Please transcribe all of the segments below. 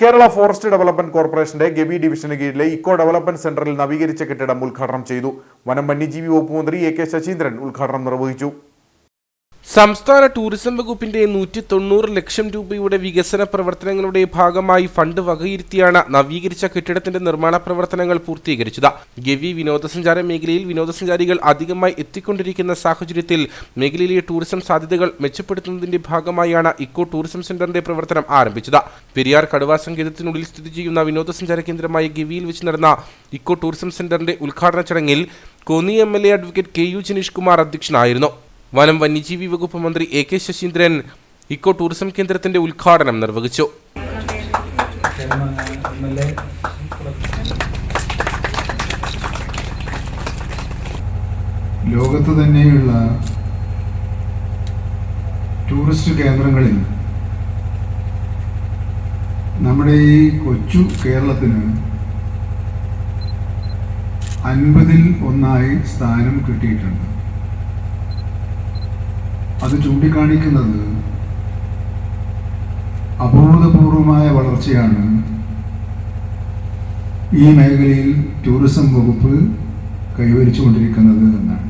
Kerala forest development കോർപ്പറേഷന്റെ ഗവി ഡിവിഷന് കീഴിലെ eco development സെന്ററിൽ നവീകരിച്ച കെട്ടിടം ഉദ്ഘാടനം ചെയ്തു. വനം വന്യജീവി വകുപ്പ് മന്ത്രി എ കെ ശശീന്ദ്രൻ ഉദ്ഘാടനം നിർവഹിച്ചു. സംസ്ഥാന ടൂറിസം വകുപ്പിന്റെ നൂറ്റി തൊണ്ണൂറ് ലക്ഷം രൂപയുടെ വികസന പ്രവർത്തനങ്ങളുടെ ഭാഗമായി ഫണ്ട് വകയിരുത്തിയാണ് നവീകരിച്ച കെട്ടിടത്തിന്റെ നിർമ്മാണ പ്രവർത്തനങ്ങൾ പൂർത്തീകരിച്ചത്. ഗവി വിനോദസഞ്ചാര മേഖലയിൽ വിനോദസഞ്ചാരികൾ അധികമായി എത്തിക്കൊണ്ടിരിക്കുന്ന സാഹചര്യത്തിൽ മേഖലയിലെ ടൂറിസം സാധ്യതകൾ മെച്ചപ്പെടുത്തുന്നതിന്റെ ഭാഗമായാണ് ഇക്കോ ടൂറിസം സെന്ററിന്റെ പ്രവർത്തനം ആരംഭിച്ചത്. പെരിയാർ കടുവാ സങ്കേതത്തിനുള്ളിൽ സ്ഥിതി ചെയ്യുന്ന വിനോദസഞ്ചാര കേന്ദ്രമായ ഗവിയിൽ വെച്ച് നടന്ന ഇക്കോ ടൂറിസം സെന്ററിന്റെ ഉദ്ഘാടന ചടങ്ങിൽ Konni M L A advocate K U Jineesh Kumar അധ്യക്ഷനായിരുന്നു. വനം വന്യജീവി വകുപ്പ് മന്ത്രി A K Saseendran eco tourism കേന്ദ്രത്തിന്റെ ഉദ്ഘാടനം നിർവഹിച്ചു. ലോകത്ത് തന്നെയുള്ള ടൂറിസ്റ്റ് കേന്ദ്രങ്ങളിൽ നമ്മുടെ ഈ കൊച്ചു കേരളത്തിന് അൻപതിൽ ഒന്നായി സ്ഥാനം കിട്ടിയിട്ടുണ്ട്. അത് ചൂണ്ടിക്കാണിക്കുന്നത് അഭൂതപൂർവമായ വളർച്ചയാണ്. ഈ മേഖലയിൽ ടൂറിസം വകുപ്പ് കൈവരിച്ചുകൊണ്ടിരിക്കുന്നത് എന്നാണ്.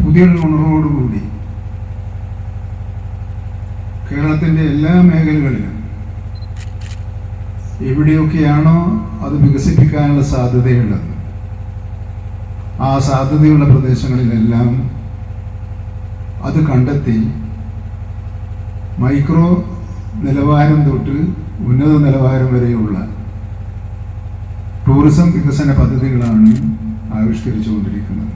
പുതിയൊരു ഉണർവോടുകൂടി കേരളത്തിന്റെ എല്ലാ മേഖലകളിലും എവിടെയൊക്കെയാണോ അത് വികസിപ്പിക്കാനുള്ള സാധ്യതയുള്ളത് ആ സാധ്യതയുള്ള പ്രദേശങ്ങളിലെല്ലാം അത് കണ്ടെത്തി മൈക്രോ നിലവാരം തൊട്ട് ഉന്നത നിലവാരം വരെയുള്ള ടൂറിസം വികസന പദ്ധതികളാണ് ആവിഷ്കരിച്ചുകൊണ്ടിരിക്കുന്നത്.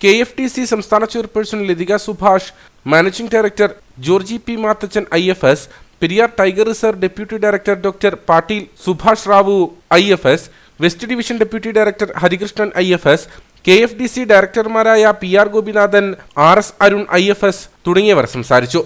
കെ എഫ് ടി സി സംസ്ഥാന chairperson Lathika Subhash managing director Georgie P Mathachan I F S Periyar tiger reserve deputy director doctor Patil Subhash Rao I F S west division deputy director Harikrishnan I F S K F D C ഡയറക്ടർമാരായ P R Gopinathan R S Arun I F S തുടങ്ങിയവർ സംസാരിച്ചു.